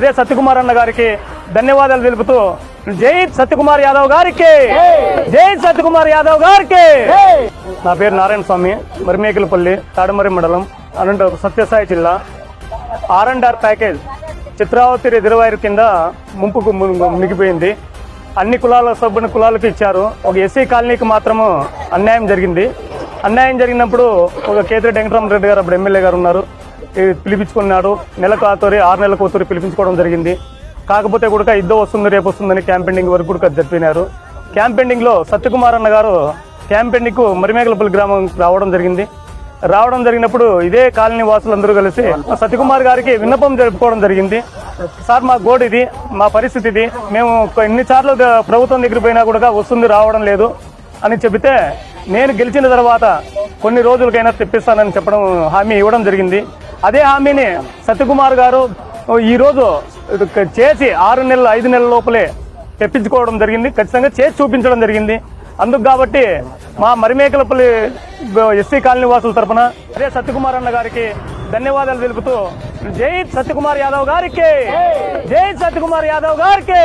అదే సత్యకుమార్ అన్న గారికి ధన్యవాదాలు తెలుపుతూ జై సత్యకుమార్ యాదవ్ గారికి జై సత్యకుమార్ యాదవ్ గారికి. నా పేరు నారాయణ స్వామి మరిమేకలపల్లి తాడమరి మండలం Anantapur Sathya Sai R and R package Chitravathi reservoir కింద ముంపుకు మునిగిపోయింది. అన్ని కులాల సభ్యుని కులాలకు ఇచ్చారు. ఒక ఎస్సీ కాలనీకి మాత్రము అన్యాయం జరిగింది. అన్యాయం జరిగినప్పుడు ఒక కేతిరెడ్డి వెంకటరామరెడ్డి గారు అప్పుడు ఎమ్మెల్యే గారు ఉన్నారు. పిలిపించుకున్నాడు నెలకు ఆతోరి ఆరు నెలలకు ఒకతోరి పిలిపించుకోవడం జరిగింది. కాకపోతే కూడా ఇద్దో వస్తుంది రేపు వస్తుందని క్యాంపెండింగ్ వరకు కూడా జరిపినారు క్యాంపెండింగ్లో సత్యకుమార్ అన్న గారు క్యాంపెండింగ్కు మరిమేకలపల్లి గ్రామం రావడం జరిగింది. రావడం జరిగినప్పుడు ఇదే కాలనీ వాసులందరూ కలిసి సత్యకుమార్ గారికి విన్నపం జరుపుకోవడం జరిగింది. సార్ మా గోడు ఇది మా పరిస్థితి ఇది. మేము ఎన్నిసార్లు ప్రభుత్వం దగ్గర పోయినా కూడా వస్తుంది రావడం లేదు అని చెబితే నేను గెలిచిన తర్వాత కొన్ని రోజులకైనా తెప్పిస్తానని చెప్పడం హామీ ఇవ్వడం జరిగింది. అదే హామీని సత్యకుమార్ గారు ఈరోజు చేసి ఆరు నెలలు ఐదు నెలల లోపలే తెప్పించుకోవడం జరిగింది. ఖచ్చితంగా చేసి చూపించడం జరిగింది. అందుకు కాబట్టి మా మరిమేకలపల్లి ఎస్సీ కాలనీ వాసుల తరపున అదే సత్యకుమార్ అన్న గారికి ధన్యవాదాలు తెలుపుతూ జై సత్యకుమార్ యాదవ్ గారికి! జై సత్యకుమార్ యాదవ్ గారికి!